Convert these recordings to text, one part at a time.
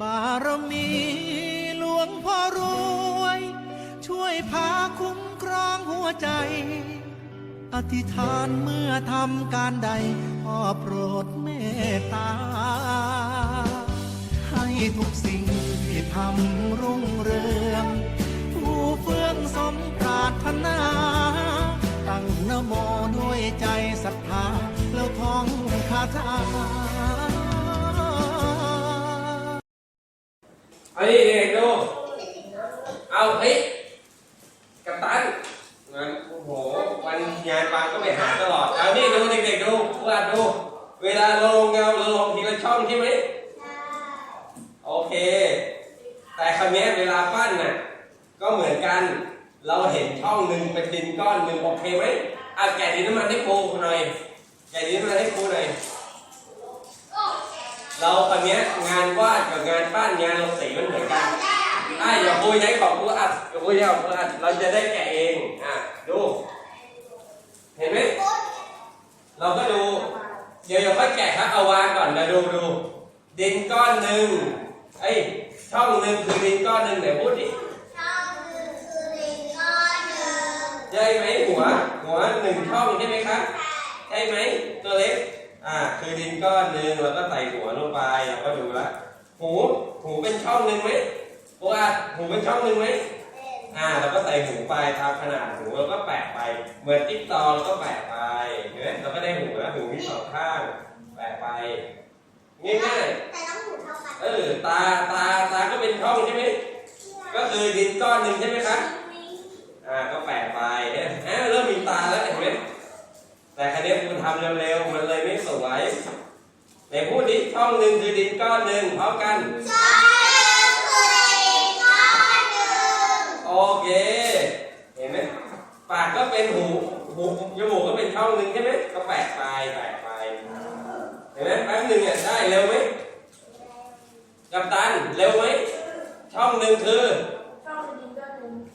บารมีหลวงพ่อรวย ช่วยพาคุ้มครองหัวใจ อธิษฐานเมื่อทำการใดพ่อโปรดเมตตา ให้ทุกสิ่งที่ทำรุ่งเรือง ผู้เฟื่องสมปรารถนา ตั้งนโมด้วยใจศรัทธาแล้วท่องคาถา เอาดิเด็กๆดูเอาเฮ้ยกัปตันงานโอ้โหวันงานปางก็ไปหาตลอดเอานี่ดูเด็กๆดูวาดดู เวลาลงเงาเราลงทีละช่องใช่ไหมโอเค แต่คราวเนี้เวลาปั้นน่ะก็เหมือนกัน เราเห็นช่องหนึ่งเป็นดินก้อนหนึ่งโอเคไหมอะแกะดินน้ำมันให้ครูหน่อยแกะดินน้ำมันให้ครูหน่อย เราตอนเนี้ยงานวาดกับงานปั้นงานเราสีมันเหมือนกันอะอย่าคุยใช้ของกูอัดอย่าคุยใช้ของกูอัดเราจะได้แกะเองอะดู เห็นไหมเราก็ดู เดี๋ยวอย่าค่อยแกะครับเอาวางก่อนนะดูดูดินก้อนหนึ่งไอ้ยช่องหนึ่งคือดินก้อนหนึ่งไหนพูดดิใช่ไหมหัว หัวหนึ่งช่องใช่ไหมครับใช่ไหมตัวเล็ก อ่า คือดินก้อนหนึ่งแล้วก็ใส่หัวลงไปเราก็ดูละหูหูเป็นช่องหนึ่งไหมตัวอัดหูเป็นช่องหนึ่งไหมอ่าเราก็ใส่หูไปตามขนาดหูแล้วก็แปะไป เหมือนติ๊กตอเราก็แปะไปเห็นไหมเราก็ได้หูแล้วหูมีสองข้างแปะไปง่ายๆเออตาตาตาก็เป็นช่องใช่ไหมก็คือดินก้อนหนึ่งใช่ไหมครับอ่าก็แปะไป แต่ครั้นี้คุณทำเร็วๆมันเลยไม่สวยไหนพูดดิช่องหนึ่งคือดินก้อนหนึ่งพร้อมกันโอเค เห็นไหมปากก็เป็นหูหูจมูกก็เป็นช่องหนึ่งใช่ไหมก็แปะไปแปะไปเห็นไหมแป๊บหนึ่งเนี่ยได้เร็วไหมกัปตันเร็วไหมช่องหนึ่งคือ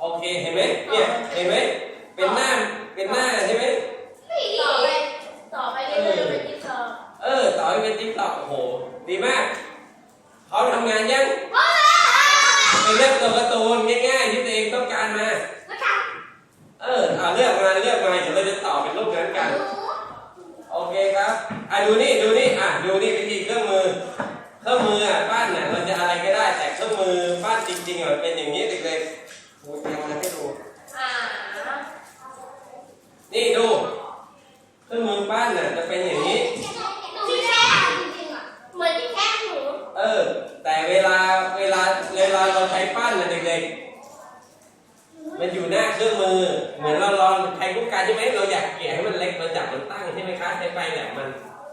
โอเคเห็นไหมเนี่ยเห็นไหมเป็นหน้าเป็นหน้าใช่ไหมเออต่อให้เป็นติ๊กต็อกโอ้โห ดีมากเขาทำงานยังไปเลือกตัวการ์ตูนง่ายๆที่ตัวเองต้องการมา เออเอาเลือกมาเลือกมาเดี๋ยวเราจะต่อเป็นรูปนั้นกัน โอเคครับ อะดูนี่ดูนี่อะดูนี่วิธีเครื่องมือ เครื่องมืออะปั้นน่ะเราจะอะไรก็ได้แต่เครื่องมือปั้นจริงๆอะมันเป็นอย่างนี้เด็กๆครูเตรียมมาให้ดูนี่ดูเครื่องมือปั้นน่ะจะเป็นอย่างนี้ เออ แต่เวลาเวลาเวลาเราใช้ปั้นน่ะเด็กๆ มันอยู่หน้าเครื่องมือ เหมือนเราลองใช้กุ๊กการใช่ไหมเราอยากเกลี่ยให้มันเล็กเราจับมันตั้งใช่ไหมคะใช้ไปแหลมมัน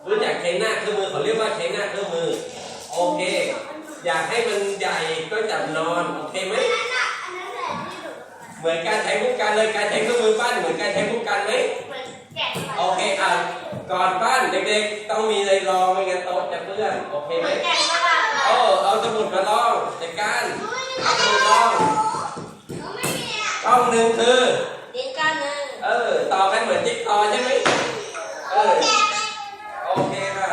รู้จักใช้หน้าเครื่องมือเขาเรียกว่าใช้หน้าเครื่องมือ โอเค อยากให้มันใหญ่ก็จับนอน โอเคไหมเหมือนการใช้กุ๊กการเลยการใช้เครื่องมือปั้นเหมือนการใช้กุ๊กการไหมโอเคอะก่อนปั้นเด็กๆต้องมีอะไรรองไม่งั้นโต๊ะจะเปื้อนโอเคไหมโอ้เอาสมุดมาลองจัดการเอาสมุดลองช่องหนึ่งคือเออต่อกันเหมือนจิ๊กซอว์ใช่ไหมเออ โอเคค่ะ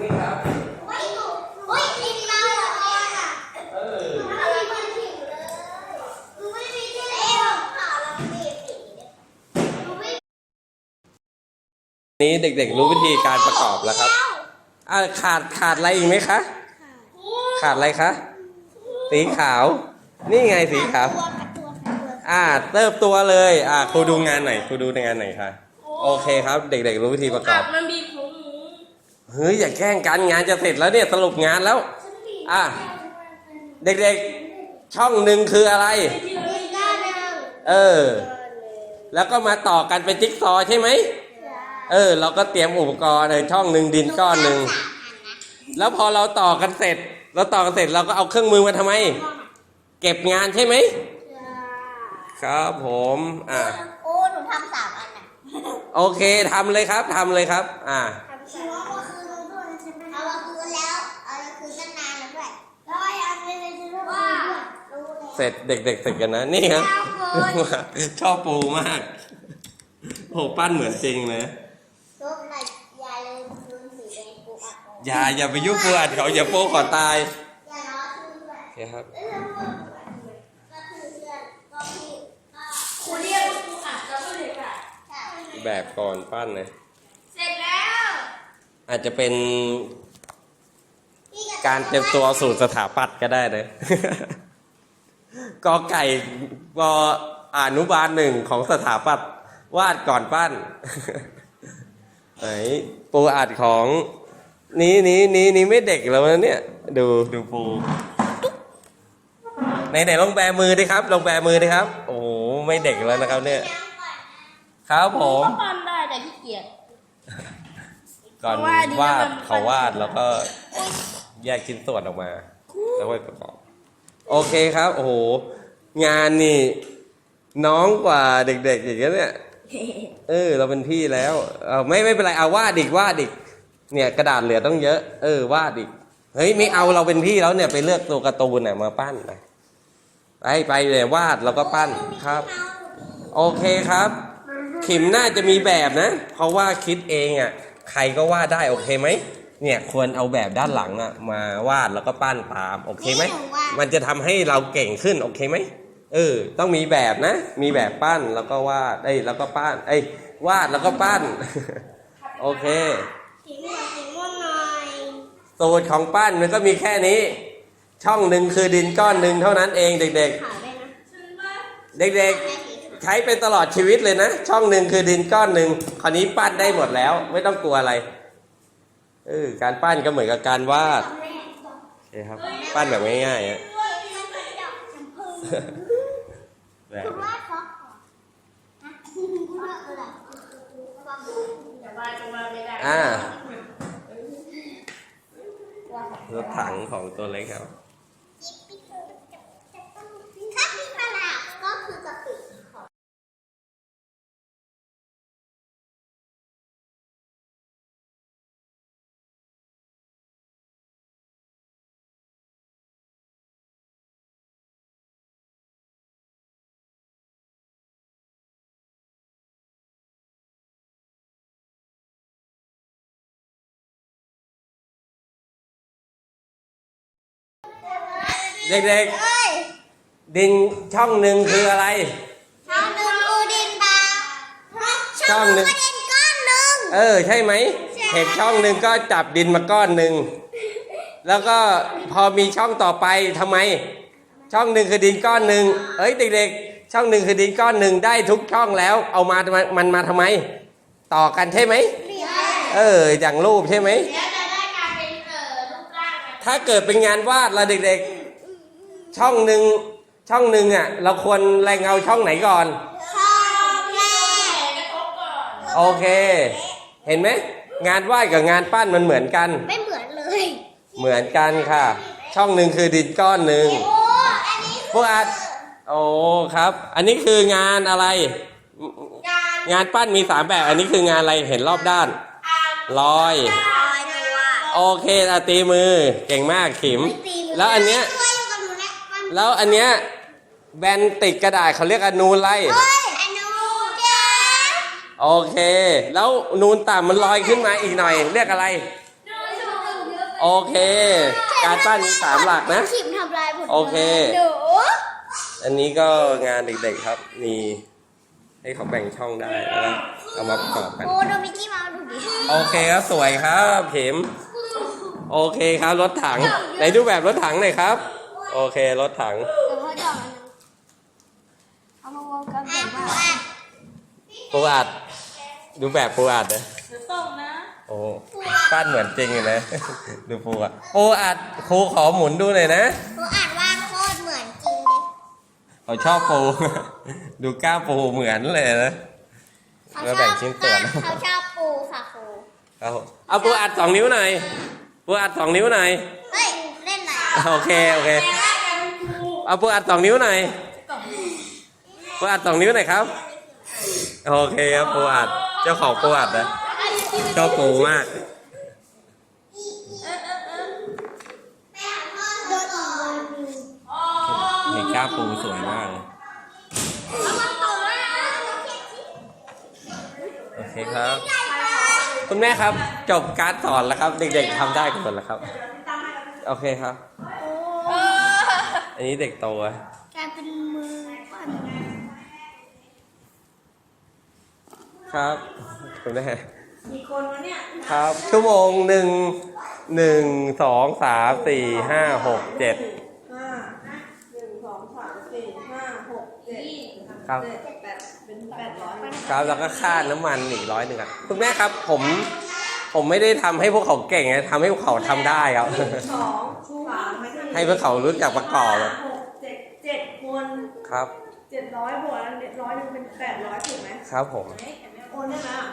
นี่ครับ เออ นี้เด็กๆรู้วิธีการประกอบแล้วครับอ่าขาดขาดอะไรอีกไหมคะ ขาดอะไรคะ สีขาว นี่ไงสีขาว อ่าเติบตัวเลย อ่าครูดูงานหน่อยครูดูงานหน่อยค่ะโอเคครับ เด็กๆรู้วิธีประกอบ มันมีผงหมูเฮ้ยอย่าแกล้งกันงานจะเสร็จแล้วเนี่ยสรุปงานแล้ว อะเด็กๆช่องหนึ่งคืออะไรที่เราไม่ได้เออ แล้วก็มาต่อกันเป็นจิ๊กซอว์ใช่ไหม เออ เราก็เตรียมอุปกรณ์เลยช่องหนึ่งดินก้อนหนึ่งแล้วพอเราต่อกันเสร็จ เราต่อกันเสร็จเราก็เอาเครื่องมือมาทำไม เก็บงานใช่ไหมครับผมอ่าโอ้หนูทำสามอันน่ะโอเคทำเลยครับทำเลยครับ อ่าคิดว่าเมื่อคืนเราด้วยใช่ไหมเอามาคืนแล้วเอามาคืนตั้งนานแล้วด้วยแล้วไอ้อันนี้เป็นที่ว่ารู้แล้วเสร็จเด็กๆเสร็จกันนะนี่ครับชอบปูมากโหปั้นเหมือนจริงเลย อยอย่าลืมคืนสีแดงกูอัดอย่าอย่าไปยุ่งปูอัดเขาอย่าโป้ขอตายอย่าครับก็คือเพื่อนก็พี่ก็ครูเรียกว่าครูอัดแล้วก็เลยค่ะ ใช่แบบก่อนปั้นนะเสร็จแล้ว อาจจะเป็นพี่บการเตรียมตัวสู่สถาปัตย์ก็ได้นะ กอไก่ปอนุบาลหนึ่งของสถาปัตย์วาดก่อนปั้น ไหนปูอัดของ นี้นี้นี้นี้ไม่เด็กแล้วนะเนี่ย ดูดูปูไหนไหนลองแบมือดิครับลองแบมือดิครับ โอ้โหไม่เด็กแล้วนะครับ เนี่ยน้ำก่อนนะครับผมก็ปั้นได้แต่ขี้เกียจก่อนเพราะว่าดีนะวาดมันเขาวาดแล้วก็แยกชิ้นส่วนออกมา แล้วค่อยประกอบโอเคครับ โอ้โห งานนี่ น้องกว่าเด็กๆอย่างเงี้ยเนี่ย เออ เราเป็นพี่แล้วเอาไม่ไม่เป็นไรเอาวาดอีกวาดอีกเนี่ยกระดาษเหลือต้องเยอะ เออวาดอีกเฮ้ยไม่เอาเราเป็นพี่แล้วเนี่ยไปเลือกตัวการ์ตูนน่ะมาปั้นนะไปไปเลยวาดแล้วก็ปั้นครับ โอเคครับ ขิมน่าจะมีแบบนะ เพราะว่าคิดเองอะใครก็วาดได้โอเคไหมเนี่ยควรเอาแบบด้านหลังอะมาวาดแล้วก็ปั้นตามโอเคไหมมันจะทำให้เราเก่งขึ้นโอเคไหม เออ ต้องมีแบบนะ มีแบบปั้นแล้วก็วาด เอ้ยแล้วก็ปั้น เอ้ยวาดแล้วก็ปั้น โอเค สีม่วงสีม่วงหน่อยสูตรของปั้นมันก็มีแค่นี้ ช่องหนึ่งคือดินก้อนหนึ่งเท่านั้นเองเด็ก ขาวได้นะๆ เด็ก ๆ ใช้ไปตลอดชีวิตเลยนะ ช่องหนึ่งคือดินก้อนหนึ่งคราวนี้ปั้นได้หมดแล้ว ไม่ต้องกลัวอะไรเออการปั้นก็เหมือนกับการวาดโอเคครับ ปั้นแบบง่ายๆอะ แบบว่าฟอกนะว่าอะไรแต่ว่าจะว่าไม่ได้อ่ารถถังของตัวเล็กครับ เด็กเอ้ยๆ ดินช่องหนึ่งคืออะไร ช่องหนึ่งอูดินบาช่องหนึ่งก็ดินก้อนหนึ่ง เออ ใช่ไหมเห็นช่องหนึ่งก็จับดินมาก้อนหนึ่ง แล้วก็พอมีช่องต่อไปทำไม ช่องหนึ่งคือดินก้อนหนึ่งเอ้ยเด็กๆ ช่องหนึ่งคือดินก้อนหนึ่งได้ทุกช่องแล้ว เอามามันมาทำไม ต่อกันใช่ไหม เออ อย่างรูปใช่ไหม แล้วจะได้การเป็นเอ่อรูปร่างแบบถ้าเกิดเป็นงานวาดละเด็กๆ ช่องหนึ่งช่องหนึ่งอะเราควรแรงเอาช่องไหนก่อน ช่องแรกกระทบก่อนโอเค เห็นไหมงานวาดกับงานปั้นมันเหมือนกัน ไม่เหมือนเลย เหมือนกันค่ะ ช่องหนึ่งคือดินก้อนหนึ่งโอ้อันนี้พวกอาจโอ้ครับ อันนี้คืองานอะไรการงานปั้นมีสามแบบ อันนี้คืองานอะไรเห็นรอบด้านอ่านลอย ลอยตัวโอเคอาตีมือ เก่งมากขิม แล้วอันเนี้ย แล้วอันเนี้ยแบนติดกระดาษเขาเรียกอนูนอะไรเฮ้ยอนุเจ้าโอเค แล้วนูนต่ำมันลอยขึ้นมาอีกหน่อย เรียกอะไร โอเค การปั้นมีสามหลักนะขิมทำลายผลโอเค หนูอันนี้ก็งานเด็กๆครับมีให้เขาแบ่งช่องได้แล้วก็เอามาประกอบกัน โอ้ดูมิกกี้เมาส์ดูดิโอเคครับสวยครับเข็ม โอเคครับรถถังไหนดูแบบรถถังหน่อยครับ โอเครถถังเดี๋ยวพ่อจองอันนึงเอามาวงกันแบบว่าปูอัด ดูแบบปูอัดนะหรือส่งนะ โอ้ปั้นเหมือนจริงเลยนะ ดูปูอัดปูอัดครูขอหมุนดูหน่อยนะหนูอ่านว่าโคตรเหมือนจริงเลยเขาชอบปู ดูกล้ามปูเหมือนเลยนะ เขาแล้วชแบ่อบงชิ้นส่วน เขาชอบปูค่ะครู เอาเอาปูอัดสองนิ้วหน่อยปูอัดสองนิ้วหน่อย เฮ้ยเล่นไหน โอเคโอเคแกเอาปูอัดสองนิ้วหน่อยปูอัดสองนิ้วหน่อยครับ โอเคครับปูอัดเจ้าของปูอัดนะชอบปูมากโดนอีกวันหนึ่งอ๋อเห็นกล้าปูสวยมากเลยโอเคครับ คุณแม่ครับจบการสอนแล้วครับ เด็กๆทำได้กันหมดแล้วครับ โอเคครับ อออันนี้เด็กโตอะกลายเป็นมือปั้นครับคุณแม่มีคนวะเนี่ยครับ ชั่วโมงหนึ่งหนึ่งสองสามสี่ห้าหกเจ็ดห้าหนึ่งสองสามสี่ห้าหกเจ็ดครับเจ็ดแปดเป็นแปดร้อยครับแล้วก็ค่าน้ำมันอีกร้อยหนึ่งครับคุณแม่ครับผมผมไม่ได้ทำให้พวกเขาเก่งนะทำให้พวกเขาทำได้ครับ สองสามไม่ได้ ให้พวกเขารู้จักประกอบอะหกเจ็ดเจ็ดคนครับ เจ็ดร้อยบวกแล้วเจ็ดร้อยหนึงเป็นแปดร้อยถูกไหมครับผม โอนได้ไหมอะ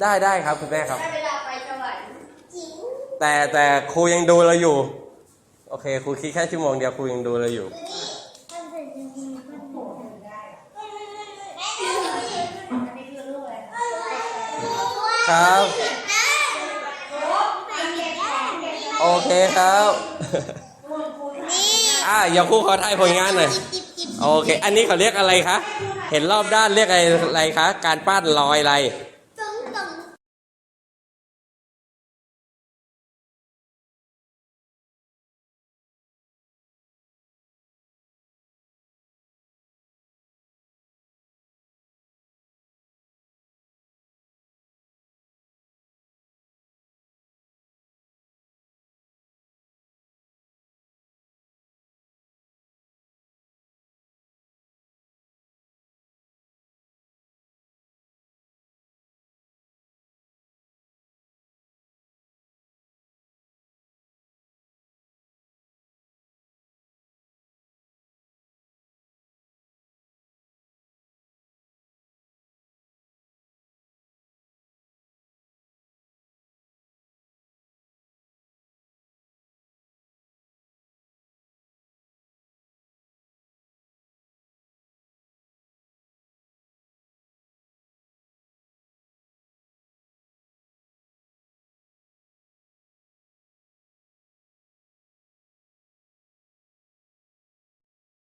ได้ได้ครับคุณแม่ครับ ได้เวลาไปจังหวัดจิ๋วแต่แต่ครูยังดูเราอยู่ โอเคครูคิดแค่ชั่วโมงเดียวครูยังดูเราอยู่ปั้นเสร็จจริงๆปั้นโหดได้อันนี้คือรูปอะไรครับ โอเคครับ อ่าอย่าคู่ขอทายผลงานหน่อยโอเค อันนี้เขาเรียกอะไรคะ เห็นรอบด้านเรียกอะไรอะไรคะ การปั้นรอยอะไร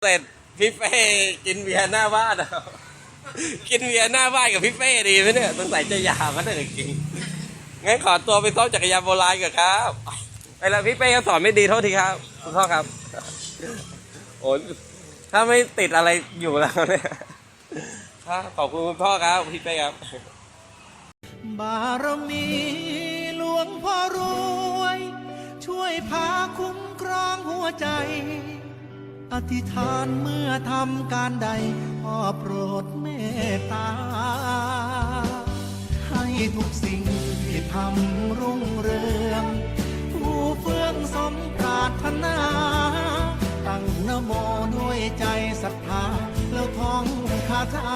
เสร็จพี่เป้กินเบียร์หน้าบ้านอะกินเบียร์หน้าบ้านกับพี่เป้ดีไหมเนี่ยสงสัยจะยาวมันเลยจริงงั้นขอตัวไปซ้อมจักรยานโบราณก่อนครับไปแล้วพี่เป้ก็สอนไม่ดีโทษทีครับคุณพ่อครับ โอ้ถ้าไม่ติดอะไรอยู่แล้วเนี่ยครับขอบคุณคุณพ่อครับพี่เป้ครับ บารมีหลวงพ่อรวย ช่วยพาคุ้มครองหัวใจ อธิษฐานเมื่อทำการใดพ่อโปรดเมตตา ให้ทุกสิ่งที่ทำรุ่งเรืองผู้เฟื่องสมปรารถนา ตั้งนโมด้วยใจศรัทธาแล้วท่องคาถา